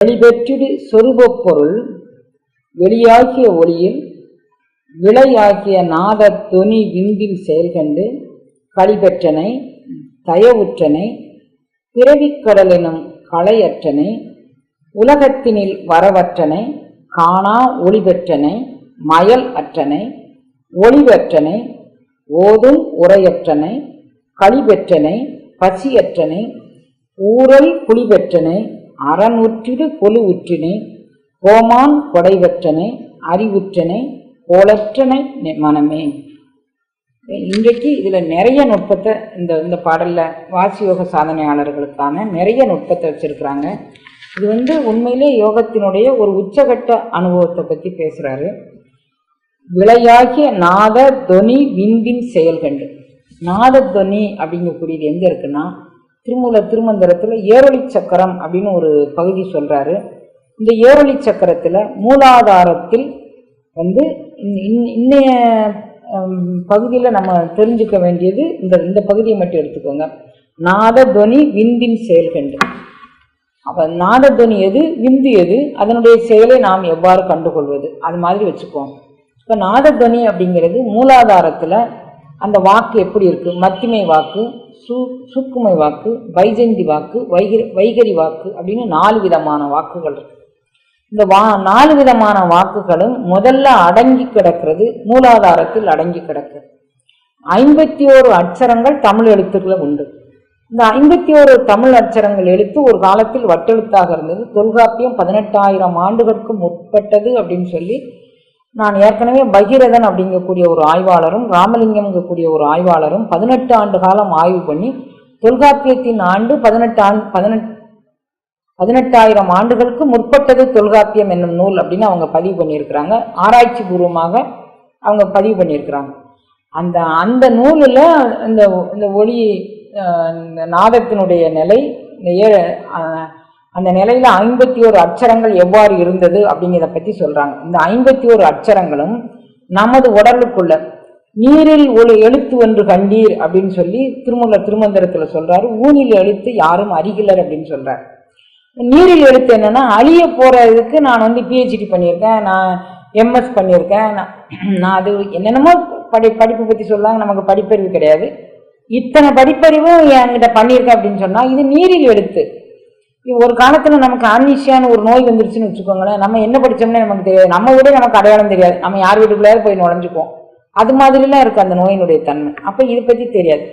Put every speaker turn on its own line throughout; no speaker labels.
வெளிபெற்றிடு சொருபப் பொருள் வெளியாகிய ஒளியில் விளையாகிய நாத தொனி விந்தில் செயல்கண்டு களிபெற்றனை தயவுற்றனை பிறவிக்கடலெனும் களையற்றனை உலகத்தினில் வரவற்றனை காணா ஒளி பெற்றனை மயல் அற்றனை ஒளிவற்றனை ஓதும் உரையற்றனை களிபெற்றனை பசியற்றனை ஊரல் புலிபெற்றனை அறநூற்றிடு கொலு உற்றினை கோமான் கொடைவற்றனை அறிவுற்றனை கோலற்றனை நெ- மனமே. இன்றைக்கு இதில் நிறைய நுட்பத்தை இந்த இந்த பாடலில் வாசியோக சாதனையாளர்களுக்கான நிறைய நுட்பத்தை வச்சுருக்கிறாங்க. இது வந்து உண்மையிலே யோகத்தினுடைய ஒரு உச்சகட்ட அனுபவத்தை பற்றி பேசுகிறாரு விளையாகிய நாத தொனி விந்தின் செயல்கண்டு. நாத தொனி அப்படிங்கக்கூடியது எங்கே இருக்குன்னா திருமூல திருமந்திரத்தில் ஏரொளி சக்கரம் அப்படின்னு ஒரு பகுதி சொல்கிறாரு இந்த ஏரொளி சக்கரத்தில் மூலாதாரத்தில் வந்து இன்னைய பகுதியில் நம்ம தெரிஞ்சுக்க வேண்டியது இந்த இந்த பகுதியை மட்டும் எடுத்துக்கோங்க. நாதத்வனி விந்தின் செயல்கண்டு. அப்போ நாதத்வனி எது விந்து எது அதனுடைய செயலை நாம் எவ்வாறு கண்டுகொள்வது? அது மாதிரி வச்சுக்குவோம். இப்போ நாதத்வனி அப்படிங்கிறது மூலாதாரத்தில் அந்த வாக்கு எப்படி இருக்குது மத்திமை வாக்கு சு சுக்குமை வாக்கு வைஜந்தி வாக்கு வைகரி வைகரி வாக்கு அப்படின்னு நாலு விதமான வாக்குகள் இருக்கு. இந்த வா நாலு விதமான வாக்குகளும் முதல்ல அடங்கி கிடக்கிறது மூலாதாரத்தில் அடங்கி கிடக்கிறது ஐம்பத்தி ஓரு அட்சரங்கள் தமிழ் எழுத்துக்களை உண்டு. இந்த ஐம்பத்தி ஓரு தமிழ் அட்சரங்கள் எழுத்து ஒரு காலத்தில் வட்டெழுத்தாக இருந்தது. தொல்காப்பியம் பதினெட்டாயிரம் ஆண்டுகளுக்கு முற்பட்டது அப்படின்னு சொல்லி நான் ஏற்கனவே பகீரதன் அப்படிங்கக்கூடிய ஒரு ஆய்வாளரும் ராமலிங்கம்ங்கக்கூடிய ஒரு ஆய்வாளரும் பதினெட்டு ஆண்டு காலம் ஆய்வு பண்ணி தொல்காப்பியத்தின் ஆண்டு பதினெட்டு ஆண்டு பதினெட்டு பதினெட்டாயிரம் ஆண்டுகளுக்கு முற்பட்டது தொல்காப்பியம் என்னும் நூல் அப்படின்னு அவங்க பதிவு பண்ணியிருக்கிறாங்க. ஆராய்ச்சி பூர்வமாக அவங்க பதிவு பண்ணியிருக்கிறாங்க. அந்த அந்த நூலில் இந்த இந்த ஒளி இந்த நாதத்தினுடைய நிலை இந்த ஏ அந்த நிலையில் ஐம்பத்தி ஒரு அட்சரங்கள் எவ்வாறு இருந்தது அப்படிங்கிறத பற்றி சொல்கிறாங்க இந்த ஐம்பத்தி ஒரு அட்சரங்களும் நமது உடலுக்குள்ள நீரில் ஒரு எழுத்து ஒன்று கண்டீர் அப்படின்னு சொல்லி திருமூல திருமந்திரத்தில் சொல்றாரு. ஊனில் எழுத்து யாரும் அறிகிலர் அப்படின்னு சொல்றாரு. நீரில் எழுத்து என்னன்னா அழிய போறதுக்கு நான் வந்து பிஹெச்டி பண்ணியிருக்கேன் நான் எம்எஸ் பண்ணியிருக்கேன் நான் நான் அது என்னென்னமோ படி படிப்பு பற்றி சொல்லாங்க நமக்கு படிப்பறிவு கிடையாது. இத்தனை படிப்பறிவும் என்கிட்ட பண்ணியிருக்கேன் அப்படின்னு சொன்னா இது நீரில் எழுத்து. ஒரு காலத்தில் நமக்கு ஆம்னிஷியான்னு ஒரு நோய் வந்துருச்சுன்னு வச்சுக்கோங்களேன் நம்ம என்ன படித்தோம்னே நமக்கு தெரியாது. நம்ம விட நமக்கு அடையாளம் தெரியாது. நம்ம யார் வீட்டுக்குள்ளாவது போய் நுழைஞ்சுக்குவோம். அது மாதிரிலாம் இருக்குது அந்த நோயினுடைய தன்மை. அப்போ இதை பற்றி தெரியாது.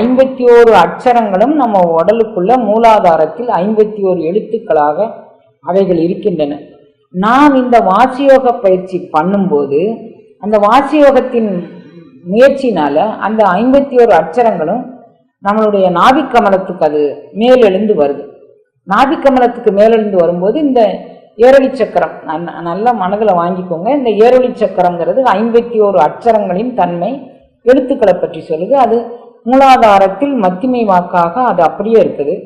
ஐம்பத்தி ஓரு அட்சரங்களும் நம்ம உடலுக்குள்ள மூலாதாரத்தில் ஐம்பத்தி ஓரு எழுத்துக்களாக அவைகள் இருக்கின்றன. நாம் இந்த வாசியோக பயிற்சி பண்ணும்போது அந்த வாசியோகத்தின் முயற்சினால அந்த ஐம்பத்தி ஓரு அட்சரங்களும் நம்மளுடைய நாபிக்கமலத்துக்கு அது மேலெழுந்து வருது. நாபிக்கமலத்துக்கு மேலிருந்து வரும்போது இந்த ஏரொளி சக்கரம் நல்ல- நல்ல மனதில் வாங்கிக்கோங்க. இந்த ஏரொளி சக்கரங்கிறது ஐம்பத்தி ஓரு அச்சரங்களின் தன்மை எழுத்துக்களை பற்றி சொல்லுது. அது மூலாதாரத்தில் மத்திமை வாக்காக அது அப்படியே இருக்குது.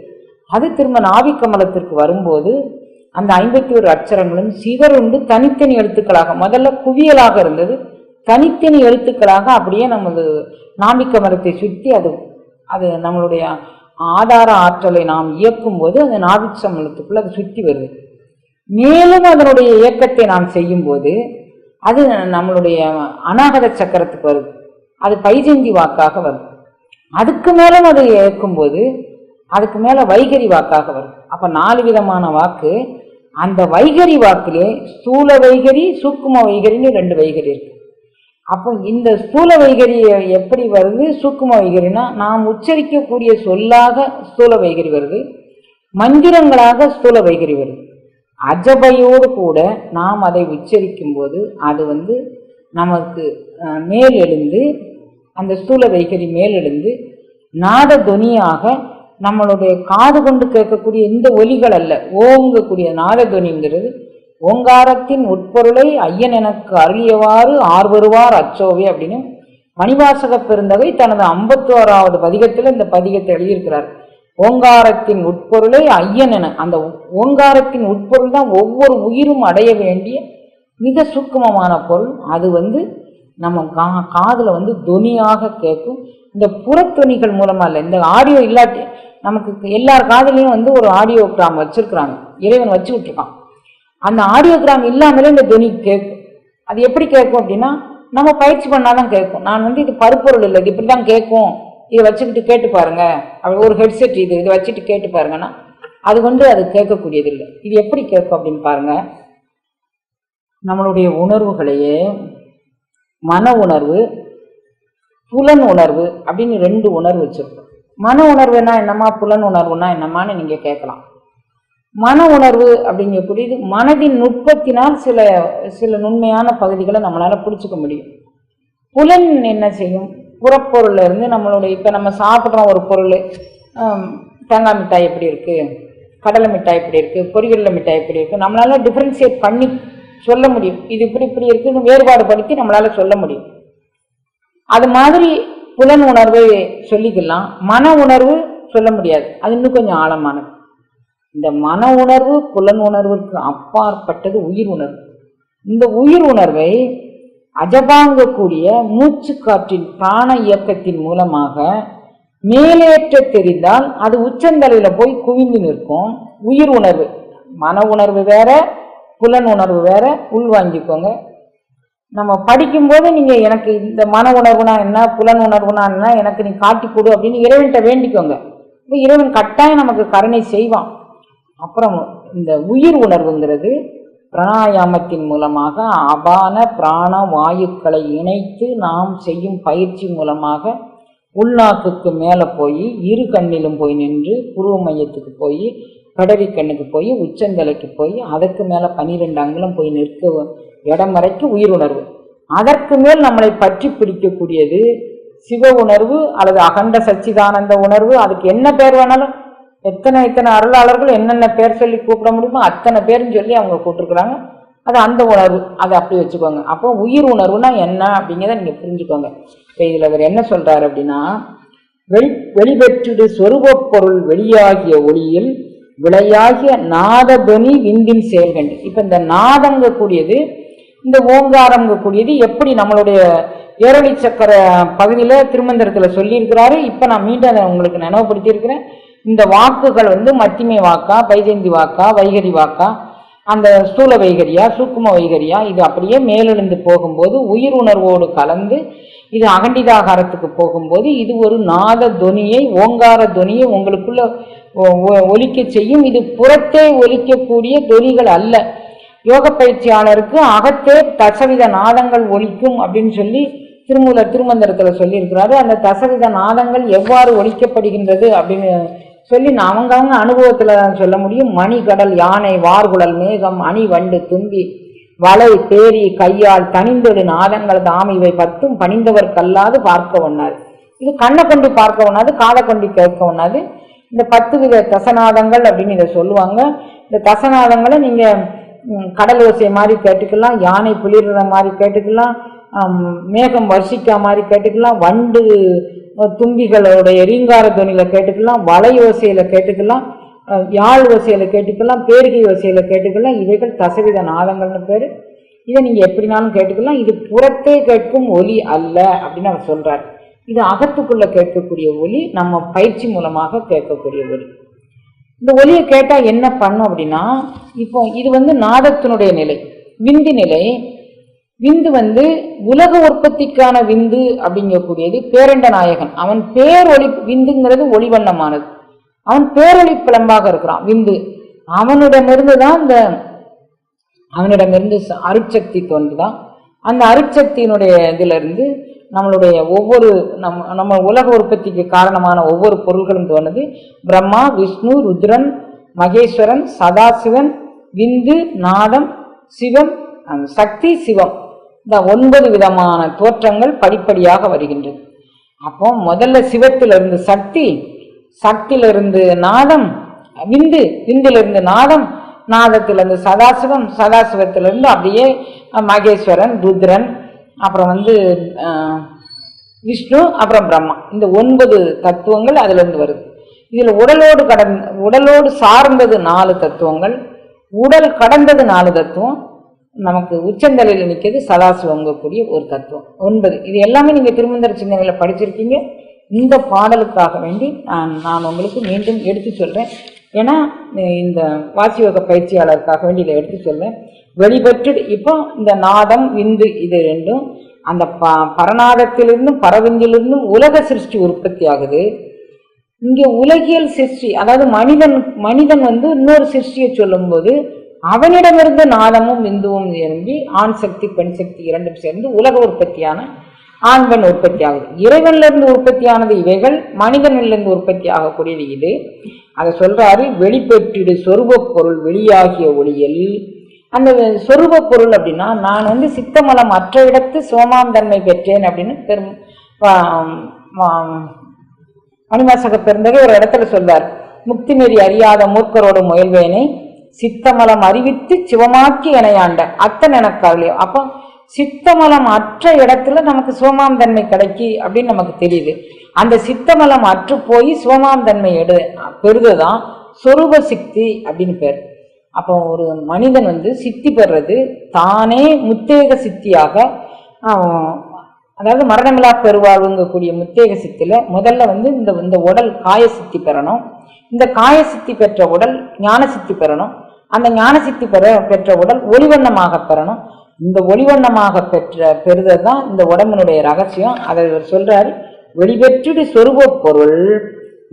அது திரும்ப நாபிக்கமலத்திற்கு வரும்போது அந்த ஐம்பத்தி ஒரு அட்சரங்களும் சிவருண்டு தனித்தனி எழுத்துக்களாக முதல்ல குவியலாக இருந்தது. தனித்தனி எழுத்துக்களாக அப்படியே நமது நாபிக்கமலத்தை சுற்றி அது அது நம்மளுடைய ஆதார ஆற்றலை நாம் இயக்கும் போது அந்த நாபிச்சமலத்துக்குள்ள அது சுற்றி வருது. மேலும் அதனுடைய இயக்கத்தை நாம் செய்யும்போது அது நம்மளுடைய அநாகத சக்கரத்துக்கு வருது. அது பைஜந்தி வாக்காக வருது. அதுக்கு மேலும் அதை இயக்கும்போது அதுக்கு மேலே வைகரி வாக்காக வருது. அப்போ நாலு விதமான வாக்கு. அந்த வைகரி வாக்கிலே ஸ்தூல வைகரி சூக்கும வைகரின்னு ரெண்டு வைகரி இருக்குது அப்போ இந்த ஸ்தூல வைகரி எப்படி வருது? சூக்கும வைகரினா நாம் உச்சரிக்கக்கூடிய சொல்லாக ஸ்தூல வைகரி வருது. மந்திரங்களாக ஸ்தூல வைகரி வருது. அஜபையோடு கூட நாம் அதை உச்சரிக்கும் போது அது வந்து நமக்கு மேல் எழுந்து அந்த ஸ்தூல வைகரி மேல் எழுந்து நாததுவனியாக நம்மளுடைய காது கொண்டு கேட்கக்கூடிய இந்த ஒலிகள் அல்ல ஓங்கக்கூடிய நாடதுனிங்கிறது ஓங்காரத்தின் உட்பொருளை ஐயன் எனக்கு அருளியவாறு ஆர்வருவார் அச்சோவே அப்படின்னு மணிவாசக பெருந்தகை தனது ஐம்பத்தோராவது பதிகத்தில் இந்த பதிகத்தை எழுதியிருக்கிறார். ஓங்காரத்தின் உட்பொருளை ஐயன் என அந்த ஓங்காரத்தின் உட்பொருள் தான் ஒவ்வொரு உயிரும் அடைய வேண்டிய மிக சுக்குமமான பொருள். அது வந்து நம்ம கா காதில் வந்து துணியாக கேட்கும். இந்த புறத்துணிகள் மூலமாக இல்லை இந்த ஆடியோ இல்லாட்டி நமக்கு எல்லார் காதலையும் வந்து ஒரு ஆடியோ கிராம் வச்சுருக்குறாங்க. இறைவன் வச்சு விட்ருக்கான் அந்த ஆடியோகிராம் இல்லாமலே இந்த துணி கேட்கும் அது எப்படி கேட்கும் அப்படின்னா நம்ம பயிற்சி பண்ணாதான் கேட்கும் நான் வந்து இது பருப்பொருள் இல்லை இது இப்படி தான் கேட்கும் இதை வச்சுக்கிட்டு கேட்டு பாருங்க. அப்படி ஒரு ஹெட்செட் இது இதை வச்சுட்டு கேட்டு பாருங்கன்னா அது வந்து அது கேட்கக்கூடியது இல்லை இது எப்படி கேட்கும் அப்படின்னு பாருங்க. நம்மளுடைய உணர்வுகளையே மன உணர்வு புலன் உணர்வு அப்படின்னு ரெண்டு உணர்வு வச்சிருக்கோம். மன உணர்வுனா என்னம்மா புலன் உணர்வுனா என்னம்மான்னு நீங்கள் கேட்கலாம். மன உணர்வு அப்படிங்கக்கூடியது மனதின் நுட்பத்தினால் சில சில நுண்மையான பகுதிகளை நம்மளால் பிடிச்சிக்க முடியும். புலன் என்ன செய்யும்? புறப்பொருள் இருந்து நம்மளுடைய இப்போ நம்ம சாப்பிட்றோம் ஒரு பொருள் தேங்காய் மிட்டாய் எப்படி இருக்குது கடலை மிட்டாய் எப்படி இருக்குது பொரியல்ல மிட்டாய் எப்படி இருக்குது நம்மளால் டிஃபரன்ஷியேட் பண்ணி சொல்ல முடியும். இது இப்படி இப்படி இருக்குன்னு வேறுபாடு படுத்தி நம்மளால் சொல்ல முடியும். அது மாதிரி புலன் உணர்வை சொல்லிக்கலாம். மன உணர்வு சொல்ல முடியாது. அது இன்னும் கொஞ்சம் ஆழமானது. இந்த மன உணர்வு புலன் உணர்வுக்கு அப்பாற்பட்டது உயிர் உணர்வு. இந்த உயிர் உணர்வை அஜபாங்கக்கூடிய மூச்சு காற்றின் பிராண இயக்கத்தின் மூலமாக மேலேற்ற தெரிந்தால் அது உச்சந்தலையில் போய் குவிந்து நிற்கும். உயிர் உணர்வு. மன உணர்வு வேற புலன் உணர்வு வேற உள்வாங்கிக்கோங்க நம்ம படிக்கும்போது நீங்கள் எனக்கு இந்த மன உணர்வுனா என்ன புலன் உணர்வுனா என்ன எனக்கு நீ காட்டி கொடு அப்படின்னு இறைவன்கிட்ட வேண்டிக்கோங்க. இப்போ இறைவன் கட்டாயம் நமக்கு கருணை செய்வான். அப்புறம் இந்த உயிர் உணர்வுங்கிறது பிராணாயாமத்தின் மூலமாக அபான பிராண வாயுக்களை இணைத்து நாம் செய்யும் பயிற்சி மூலமாக உள்நாக்குக்கு மேலே போய் இரு கண்ணிலும் போய் நின்று புருவ மையத்துக்கு போய் கடவி கண்ணுக்கு போய் உச்சந்தலைக்கு போய் அதற்கு மேலே பனிரெண்டு அங்குலம் போய் நிற்க இடம் வரைக்கும் உயிர் உணர்வு. அதற்கு மேல் நம்மளை பற்றி பிடிக்கக்கூடியது சிவ உணர்வு அல்லது அகண்ட சச்சிதானந்த உணர்வு. அதுக்கு என்ன பேர் வேணாலும் எத்தனை எத்தனை அருளாளர்கள் என்னென்ன பேர் சொல்லி கூப்பிட முடியுமோ அத்தனை பேர்னு சொல்லி அவங்க கூப்பிட்டுருக்குறாங்க. அது அந்த உணர்வு. அதை அப்படி வச்சுக்கோங்க. அப்போ உயிர் உணர்வுனா என்ன அப்படிங்கிறத நீங்கள் புரிஞ்சுக்கோங்க. இப்போ இதில் அவர் என்ன சொல்கிறார் அப்படின்னா வெளி வெளிப்பெற்றிடு சொருபப் பொருள் வெளியாகிய ஒளியில் விளையாகிய நாதபனி விந்தின் செயல்கண்டு. இப்போ இந்த நாதங்க கூடியது இந்த ஓங்காரங்க கூடியது எப்படி நம்மளுடைய ஏரளி சக்கர பகுதியில் திருமந்திரத்தில் சொல்லியிருக்கிறாரு. இப்போ நான் மீண்டும் அதை உங்களுக்கு நினைவுபடுத்தியிருக்கிறேன். இந்த வாக்குகள் வந்து மத்திமை வாக்கா பைஜந்தி வாக்கா வைகரி வாக்கா அந்த ஸ்தூல வைகரியா சூக்கும வைகரியா இது அப்படியே மேலெழுந்து போகும்போது உயிர் உணர்வோடு கலந்து இது அகண்டிதாகாரத்துக்கு போகும்போது இது ஒரு நாத தொனியை ஓங்கார துனியை உங்களுக்குள்ள ஒ- ஒலிக்க செய்யும். இது புறத்தே ஒலிக்கக்கூடிய தொனிகள் அல்ல. யோக பயிற்சியாளருக்கு அகத்தே தசவித நாதங்கள் ஒலிக்கும் அப்படின்னு சொல்லி திருமூலர் திருமந்திரத்தில் சொல்லியிருக்கிறாரு. அந்த தசவித நாதங்கள் எவ்வாறு ஒலிக்கப்படுகின்றது அப்படின்னு சொல்லி நான் அவங்க அனுபவத்தில் சொல்ல முடியும். மணிகடல் யானை வார்குழல் மேகம் அணி வண்டு தும்பி வலை தேரி கையால் தனிந்தொடு நாதங்கள் தாம் இவை பத்தும் பணிந்தவர்க்கல்லாது பார்க்க ஒண்ணாது. இது கண்ணை கொண்டு பார்க்க ஒண்ணாது காதை கொண்டு கேட்க ஒண்ணாது. இந்த பத்து வித தசநாதங்கள் அப்படின்னு இதை சொல்லுவாங்க. இந்த தசநாதங்களை நீங்கள் கடல் ஓசை மாதிரி கேட்டுக்கலாம் யானை புளிர்ற மாதிரி கேட்டுக்கலாம் மேகம் வர்ஷிக்கா மாதிரி கேட்டுக்கலாம் வண்டு தும்பிகளோடைய ரீங்கார துணியில் கேட்டுக்கலாம் வலை ஓசையில் கேட்டுக்கலாம் யாழ் ஓசையில் கேட்டுக்கலாம் பேரிகை ஓசையில் கேட்டுக்கலாம் இவைகள் தசவித நாதங்கள்னு பேர். இதை நீங்கள் எப்படினாலும் கேட்டுக்கலாம். இது புறத்தே கேட்கும் ஒலி அல்ல அப்படின்னு அவர் சொல்கிறார் இது அகத்துக்குள்ளே கேட்கக்கூடிய ஒலி நம்ம பயிற்சி மூலமாக கேட்கக்கூடிய ஒலி. இந்த ஒலியை கேட்டால் என்ன பண்ணும் அப்படின்னா இப்போ இது வந்து நாதத்தினுடைய நிலை விந்தி நிலை விந்து வந்து உலக உற்பத்திக்கான விந்து அப்படிங்கக்கூடியது பேரண்ட நாயகன். அவன் பேரொளி விந்துங்கிறது ஒளிவண்ணமானது. அவன் பேரொளி பிளம்பாக இருக்கிறான் விந்து. அவனிடமிருந்து தான் இந்த அவனிடமிருந்து அருட்சக்தி தோன்றுதான். அந்த அருட்சக்தியினுடைய இதிலிருந்து நம்மளுடைய ஒவ்வொரு நம்ம நம்ம உலக உற்பத்திக்கு காரணமான ஒவ்வொரு பொருள்களும் தோணுது பிரம்மா விஷ்ணு ருத்ரன் மகேஸ்வரன் சதாசிவன் விந்து நாதம் சிவம் சக்தி சிவம். இந்த ஒன்பது விதமான தோற்றங்கள் படிப்படியாக வருகின்றது. அப்போ முதல்ல சிவத்திலிருந்து சக்தி சக்தியிலிருந்து நாதம் விந்து விந்திலிருந்து நாதம் நாதத்திலிருந்து சதாசிவம் சதாசிவத்திலிருந்து அப்படியே மகேஸ்வரன் ருத்ரன் அப்புறம் வந்து விஷ்ணு அப்புறம் பிரம்மா. இந்த ஒன்பது தத்துவங்கள் அதுலேருந்து வருது. இதில் உடலோடு கடந் உடலோடு சார்ந்தது நாலு தத்துவங்கள் உடல் கடந்தது நாலு தத்துவம் நமக்கு உச்சந்தலையில் நிற்கிறது சதாசிவங்கக்கூடிய ஒரு தத்துவம். ஒன்பது. இது எல்லாமே நீங்கள் திருமந்திர சிந்தனையில் படிச்சிருக்கீங்க. இந்த பாடலுக்காக வேண்டி நான் நான் உங்களுக்கு மீண்டும் எடுத்து சொல்கிறேன் ஏன்னா இந்த வாசியோக பயிற்சியாளருக்காக வேண்டி இதை எடுத்து சொல்கிறேன் வெளிப்பற்று இப்போ இந்த நாதம் விந்து இது ரெண்டும் அந்த ப பரநாதத்திலிருந்தும் பரவிந்திலிருந்தும் உலக சிருஷ்டி உற்பத்தி ஆகுது. இங்கே உலகியல் சிருஷ்டி அதாவது மனிதன் மனிதன் வந்து இன்னொரு சிருஷ்டியை சொல்லும்போது அவனிடமிருந்து நாதமும் இந்துவும் இறங்கி ஆண் சக்தி பெண் சக்தி இரண்டும் சேர்ந்து உலக உற்பத்தியான ஆண் பெண் உற்பத்தி ஆகுது இறைவனிலிருந்து உற்பத்தியானது இவைகள் மனிதனிலிருந்து உற்பத்தி ஆகக்கூடியது இது. அதை சொல்றாரு வெளிப்பெற்றிடு சொருப பொருள் வெளியாகிய ஒளியில். அந்த சொருப பொருள் அப்படின்னா நான் வந்து சித்தமலம் மற்ற இடத்து சோமாந்தன்மை பெற்றேன் அப்படின்னு பெரும் மணிவாசக பெருந்தகை ஒரு இடத்துல சொல்வார். முக்தி மீறி அறியாத மூர்க்கரோடு முயல்வேனை சித்தமலம் அறிவித்து சிவமாக்கி இணையாண்ட அத்தன் எனக்காகலையோ. அப்போ சித்தமலம் அற்ற இடத்துல நமக்கு சிவமாம் தன்மை கிடைக்கி அப்படின்னு நமக்கு தெரியுது. அந்த சித்தமலம் அற்று போய் சிவமாம் தன்மை எடு பெறுதுதான் சொரூப சித்தி அப்படின்னு பேர். அப்போ ஒரு மனிதன் வந்து சித்தி பெறுறது தானே முத்தேக சித்தியாக அதாவது மரணமில்லா பெருவாழ்வுங்கக்கூடிய முத்தேக சித்தியில் முதல்ல வந்து இந்த இந்த உடல் காய சித்தி பெறணும். இந்த காய சித்தி பெற்ற உடல் ஞான சித்தி பெறணும். அந்த ஞான சித்தி பெற பெற்ற உடல் ஒளிவண்ணமாக பெறணும். இந்த ஒளிவண்ணமாக பெற்ற பெறுதல் தான் இந்த உடம்பினுடைய ரகசியம். அதை இவர் சொல்கிறாரு வெளிப்பெற்று சொருப பொருள்.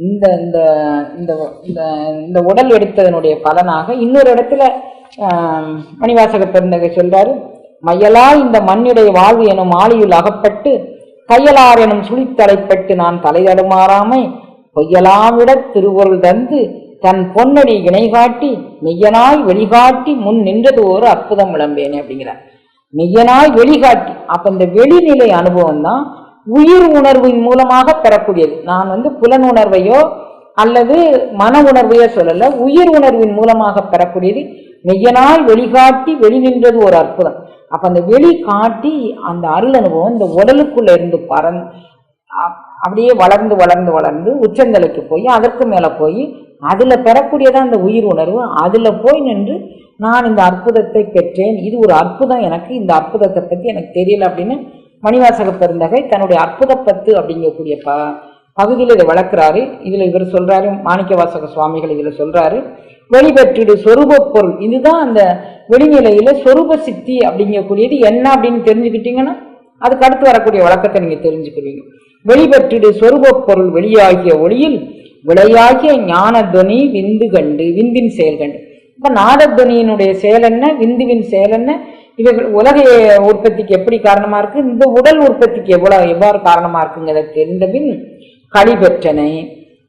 இந்த இந்த இந்த இந்த உடல் எடுத்ததனுடைய பலனாக இன்னொரு இடத்துல மணிவாசக பெருந்தகை சொல்றாரு மையலா இந்த மண்ணிடைய வாழ்வு எனும் ஆளியுள் அகப்பட்டு கையலார் எனும் சுழித்தலைப்பட்டு நான் தலைதடுமாறாமை பொய்யலாமிட திருவருள் தந்து தன் பொன்னடி இணை காட்டி மெய்யனாய் வெளிகாட்டி முன் நின்றது ஒரு அற்புதம் விளம்பேனே அப்படிங்கிறார். மெய்யனாய் வெளிகாட்டி அப்ப இந்த வெளிநிலை அனுபவம் தான் உயிர் உணர்வின் மூலமாக பெறக்கூடியது. நான் வந்து புலன் உணர்வையோ அல்லது மன உணர்வையோ சொல்லல உயிர் உணர்வின் மூலமாக பெறக்கூடியது மெய்யனாய் வெளிகாட்டி வெளி நின்றது ஒரு அற்புதம். அப்ப அந்த வெளி காட்டி அந்த அருள் அனுபவம் இந்த உடலுக்குள்ள இருந்து பறந் அப்படியே வளர்ந்து வளர்ந்து வளர்ந்து உச்சந்தலைக்கு போய் அதற்கு மேல போய் அதில் பெறக்கூடியதான் அந்த உயிர் உணர்வு அதில் போய் நின்று நான் இந்த அற்புதத்தை பெற்றேன் இது ஒரு அற்புதம் எனக்கு இந்த அற்புதத்தை பற்றி எனக்கு தெரியல அப்படின்னு மணிவாசக பெருந்தகை தன்னுடைய அற்புத பத்து அப்படிங்கக்கூடிய ப பகுதியில் இதை வளர்க்குறாரு. இதில் இவர் சொல்கிறாரு மாணிக்கவாசக சுவாமிகள் இதில் சொல்கிறாரு வெளிப்பற்றிடு சொரூப பொருள். இதுதான் அந்த வெளிநிலையில் சொரூப சித்தி அப்படிங்கக்கூடியது என்ன அப்படின்னு தெரிஞ்சுக்கிட்டீங்கன்னா அதுக்கு அடுத்து வரக்கூடிய வழக்கத்தை நீங்கள் தெரிஞ்சுக்கிறீங்க. வெளிப்பற்றிடு சொரூப பொருள் வெளியாகிய ஒளியில் விளையாகிய ஞானத்வனி விந்து கண்டு விந்தின் செயல் கண்டு. இப்போ நாதத்வனியினுடைய செயல் என்ன? விந்துவின் செயல் என்ன? இவைகள் உலக உற்பத்திக்கு எப்படி காரணமாக இருக்குது இந்த உடல் உற்பத்திக்கு எவ்வளோ எவ்வாறு காரணமாக இருக்குங்கிறத தெரிந்தபின் களி பெற்றனை.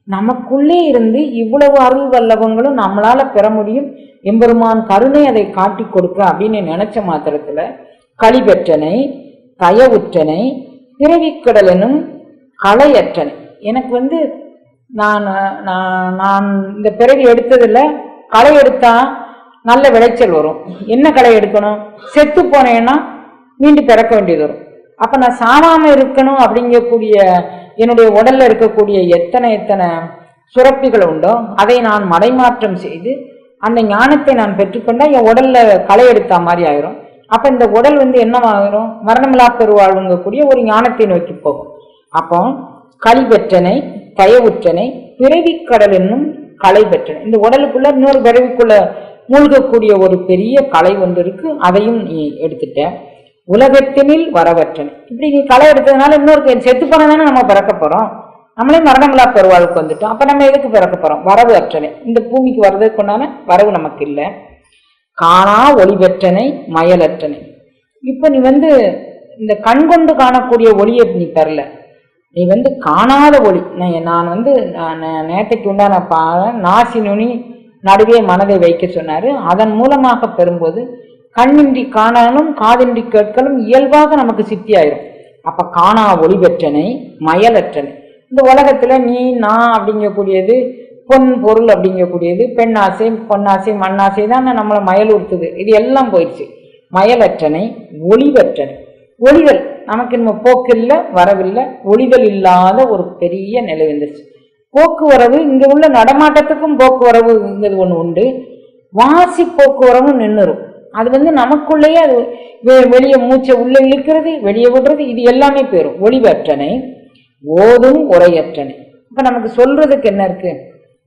நமக்குள்ளே இருந்து இவ்வளவு அருள் வல்லவங்களும் நம்மளால் பெற முடியும். எம்பெருமான் கருணை அதை காட்டி கொடுக்க அப்படின்னு நினச்ச மாத்திரத்தில் களி பெற்றனை தயவுற்றனை பிறவிக்கடலனும் களையற்றனை. எனக்கு வந்து நான் நான் இந்த பிறகு எடுத்ததில் களை எடுத்தால் நல்ல விளைச்சல் வரும். என்ன களை எடுக்கணும்? செத்து போனேன்னா மீண்டும் பிறக்க வேண்டியது வரும். அப்போ நான் சாமாம இருக்கணும் அப்படிங்கக்கூடிய என்னுடைய உடல்ல இருக்கக்கூடிய எத்தனை எத்தனை சுரப்பிகள் உண்டோ அதை நான் மடைமாற்றம் செய்து அந்த ஞானத்தை நான் பெற்றுக்கொண்டால் என் உடலில் களை எடுத்த மாதிரி ஆயிரும். அப்போ இந்த உடல் வந்து என்னவாகிரும் மரணமில்லா பெருவாழ்வுங்கக்கூடிய ஒரு ஞானத்தை நோக்கி போகும். அப்போ களி பயவுற்றனை பிறவிக்கடல் என்னும் களை பெற்றனை இந்த உடலுக்குள்ள இன்னொரு பிறவிக்குள்ள மூழ்கக்கூடிய ஒரு பெரிய கலை ஒன்று இருக்கு. அதையும் நீ எடுத்துட்ட. உலகத்தினில் வரவற்றனை. இப்படி நீ களை எடுத்ததுனால இன்னொரு செத்து போனதானே நம்ம பிறக்க போறோம். நம்மளே மரணங்களா பெருவாழ்வுக்கு வந்துட்டோம். அப்ப நம்ம எதுக்கு பிறக்க போறோம்? வரவு அற்றனை. இந்த பூமிக்கு வர்றதுக்கு உண்டான வரவு நமக்கு இல்லை. காணா ஒளி பெற்றனை மயலற்றனை. இப்ப நீ வந்து இந்த கண் கொண்டு காணக்கூடிய ஒளியை நீ பெறல. நீ வந்து காணாத ஒளி. நான் வந்து நேற்றைக்கு உண்டான பா நாசி நுனி நடுவே மனதை வைக்க சொன்னார். அதன் மூலமாக பெறும்போது கண்ணின்றி காணாலும் காதின்றி கேட்கலும் இயல்பாக நமக்கு சித்தியாயிரும். அப்போ காணா ஒளி பெற்றனை மயலற்றனை. இந்த உலகத்தில் நீ நான் அப்படிங்கக்கூடியது பொன் பொருள் அப்படிங்கக்கூடியது பெண் ஆசை பொன்னாசை மண்ணாசை தான் நம்மளை மயல் உறுத்துது இது எல்லாம் போயிடுச்சு. மயலற்றனை ஒளிவற்றனை ஒளிகள் நமக்கு நம்ம போக்கு இல்லை வரவில்லை ஒளிதல் இல்லாத ஒரு பெரிய நிலை வந்துருச்சு. போக்குவரவு இங்கே உள்ள நடமாட்டத்துக்கும் போக்குவரவுங்கிறது ஒன்று உண்டு. வாசி போக்குவரவும் நின்றுரும் அது வந்து நமக்குள்ளேயே அது வெ- வெளியே மூச்சை உள்ளே இழுக்கிறது வெளியே விடுறது இது எல்லாமே போயிடும் ஒளிவற்றனை ஓதும் உரையற்றனை. இப்போ நமக்கு சொல்றதுக்கு என்ன இருக்கு?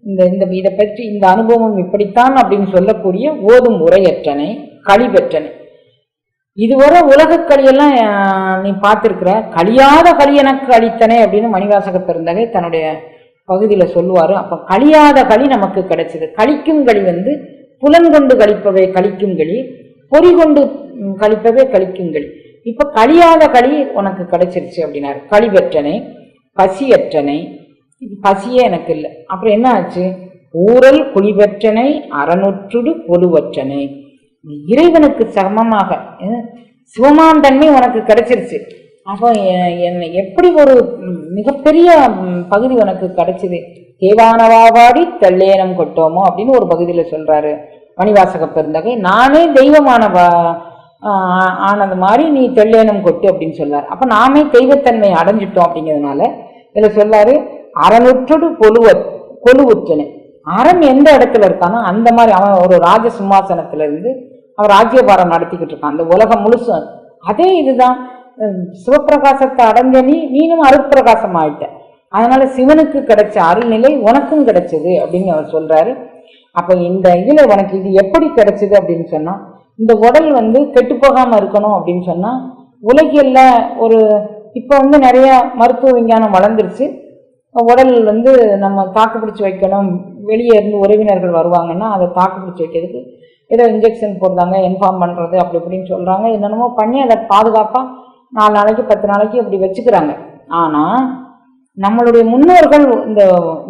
இந்த இந்த இதை பற்றி இந்த அனுபவம் இப்படித்தான் அப்படின்னு சொல்லக்கூடிய ஓதும் உரையற்றனை கழிவற்றனை. இதுவரை உலக களியெல்லாம் நீ பார்த்துருக்குற. கழியாத களி எனக்கு அளித்தனே அப்படின்னு மணிவாசக பெருந்தகை தன்னுடைய பகுதியில் சொல்லுவார். அப்போ கழியாத களி நமக்கு கிடைச்சிது. கழிக்கும் களி வந்து புலன்கொண்டு கழிப்பவை கழிக்கும் களி பொறி கொண்டு ம், கழிப்பவே கழிக்கும் களி. இப்போ கழியாத களி உனக்கு கிடைச்சிருச்சு அப்படின்னாரு. களி பெற்றனை பசியற்றனை பசியே எனக்கு இல்லை. அப்புறம் என்ன ஆச்சு? ஊரல் குழிபெற்றனை அறநொற்றுடு பொதுவற்றனை. நீ இறைவனுக்கு சமமாக சிவமான் தன்மை உனக்கு கிடைச்சிருச்சு. அப்போ என்னை எப்படி ஒரு மிகப்பெரிய பகுதி உனக்கு கிடைச்சிது? தேவானவாவாடி தல்லேனம் கொட்டோமோ அப்படின்னு ஒரு பகுதியில் சொல்கிறாரு மணிவாசக பெருந்தகை. நானே தெய்வமானவா ஆனது மாதிரி நீ தெல்லேனம் கொட்டு அப்படின்னு சொல்லார் அப்போ நாமே தெய்வத்தன்மை அடைஞ்சிட்டோம் அப்படிங்கிறதுனால இதில் சொல்லாரு அறநுற்றோடு கொலுவ கொலுவுற்றனு. அறம் எந்த இடத்துல இருக்கானோ அந்த மாதிரி அவன் ஒரு ராஜ சிம்மாசனத்துல இருந்து அவர் ராஜ்யபாரம் நடத்திக்கிட்டு இருக்கான். அந்த உலகம் முழுசும் அதே இதுதான் சிவப்பிரகாசத்தை அடைஞ்ச நீ நீனும் அருட்பிரகாசம் ஆயிட்ட. அதனால சிவனுக்கு கிடைச்ச அருள்நிலை உனக்கும் கிடைச்சது அப்படின்னு அவர் சொல்றாரு. அப்ப இந்த இதுல உனக்கு இது எப்படி கிடைச்சது அப்படின்னு சொன்னா இந்த உடல் வந்து கெட்டு போகாம இருக்கணும் அப்படின்னு சொன்னா உலகியல்ல ஒரு இப்ப வந்து நிறைய மருத்துவ விஞ்ஞானம் வளர்ந்துருச்சு. உடல் வந்து நம்ம தாக்கு பிடிச்சி வைக்கணும் வெளியே இருந்து உறவினர்கள் வருவாங்கன்னா அதை தாக்கு பிடிச்சி வைக்கிறதுக்கு ஏதோ இன்ஜெக்ஷன் போடுறாங்க இன்ஃபார்ம் பண்ணுறது அப்படி இப்படின்னு சொல்கிறாங்க என்னென்னமோ பண்ணி அதை பாதுகாப்பாக நாலு நாளைக்கு பத்து நாளைக்கு அப்படி வச்சுக்கிறாங்க. ஆனால் நம்மளுடைய முன்னோர்கள் இந்த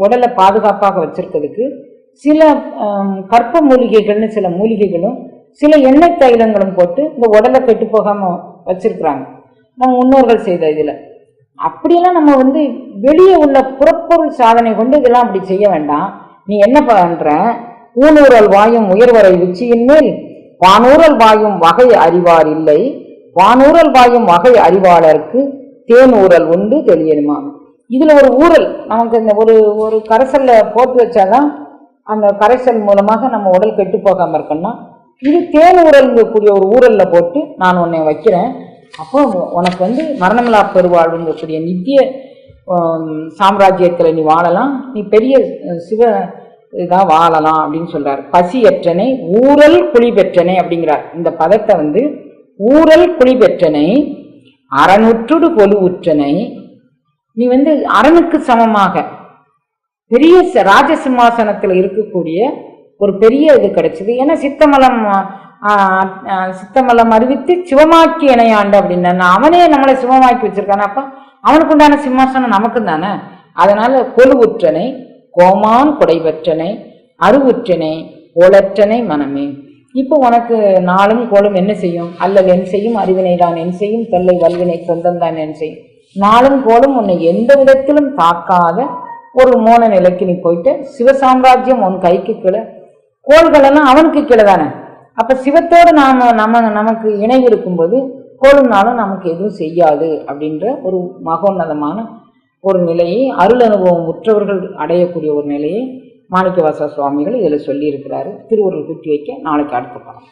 உடலை பாதுகாப்பாக வச்சுருக்கிறதுக்கு சில கற்ப மூலிகைகள்னு சில மூலிகைகளும் சில எண்ணெய் தைலங்களும் போட்டு இந்த உடலை கெட்டு போகாமல் வச்சிருக்கிறாங்க. நம்ம முன்னோர்கள் செய்த இதில். அப்படியெல்லாம் நம்ம வந்து வெளியே உள்ள புறப்பொருள் சாதனை கொண்டு இதெல்லாம் அப்படி செய்ய வேண்டாம். நீ என்ன பண்ணுற ஊனூரல் வாயும் உயர்வரை உச்சியின் மேல். வானூரல் வாயும் வகை அறிவார் இல்லை. வானூரல் வாயும் வகை அறிவாளருக்கு தேன் ஊரல் உண்டு தெரியணுமா இதில் ஒரு ஊரல் நமக்கு இந்த ஒரு ஒரு கரைசலில் போட்டு வச்சாதான் அந்த கரைசல் மூலமாக நம்ம உடல் கெட்டு போகாமல் இருக்கணும்னா இது தேன் ஊரல்ங்கக்கூடிய ஒரு ஊரலில் போட்டு நான் உன்னை வைக்கிறேன். அப்போ உனக்கு வந்து மரணமில்லா பெருவாழ்வுங்கக்கூடிய நித்திய சாம்ராஜ்யத்தில் நீ வாழலாம். நீ பெரிய சிவ இதா வாழலாம் அப்படின்னு சொல்கிறார் பசியற்றனை ஊரல் குழி பெற்றனை அப்படிங்கிறார். இந்த பதத்தை வந்து ஊரல் குழி பெற்றனை அறநுற்றுடு கொலுவுற்றனை நீ வந்து அரணுக்கு சமமாக பெரிய ராஜசிம்மாசனத்தில் இருக்கக்கூடிய ஒரு பெரிய இது கிடைச்சிது. ஏன்னா சித்தமலம் சித்தமலம் அறிவித்து சிவமாக்கி இணையாண்டு அப்படின்னா அவனே நம்மளை சிவமாக்கி வச்சிருக்கானே? அப்ப அவனுக்கு உண்டான சிம்மாசனம் நமக்கு தானே அதனால கொலுவுற்றனை கோமான் குடைவற்றனை அருவுற்றனை ஓலற்றனை மனமே. இப்போ உனக்கு நாளும் கோலும் என்ன செய்யும்? அல்லது என் செய்யும் அறிவினை தான் என் செய்யும் தொல்லை வல்வினை சொந்தம் தான் என் செய்யும். நாளும் கோளும் உன்னை எந்த விதத்திலும் தாக்காத ஒரு மோன நிலைக்கு நீ போயிட்டு சிவசாம்ராஜ்யம் உன் கைக்கு கீழே கோள்களெல்லாம் அவனுக்கு கீழே தானே? அப்போ சிவத்தோடு நாம் நம்ம நமக்கு இணைவு இருக்கும்போது கோளும் நாளும் நமக்கு எதுவும் செய்யாது அப்படின்ற ஒரு மகோன்னதமான ஒரு நிலையை அருள் அனுபவம் உற்றவர்கள் அடையக்கூடிய ஒரு நிலையை மாணிக்கவாச சுவாமிகள் இதில் சொல்லியிருக்கிறாரு. திருவுருள் குட்டி வைக்க நாளைக்கு அடுத்த பாடம்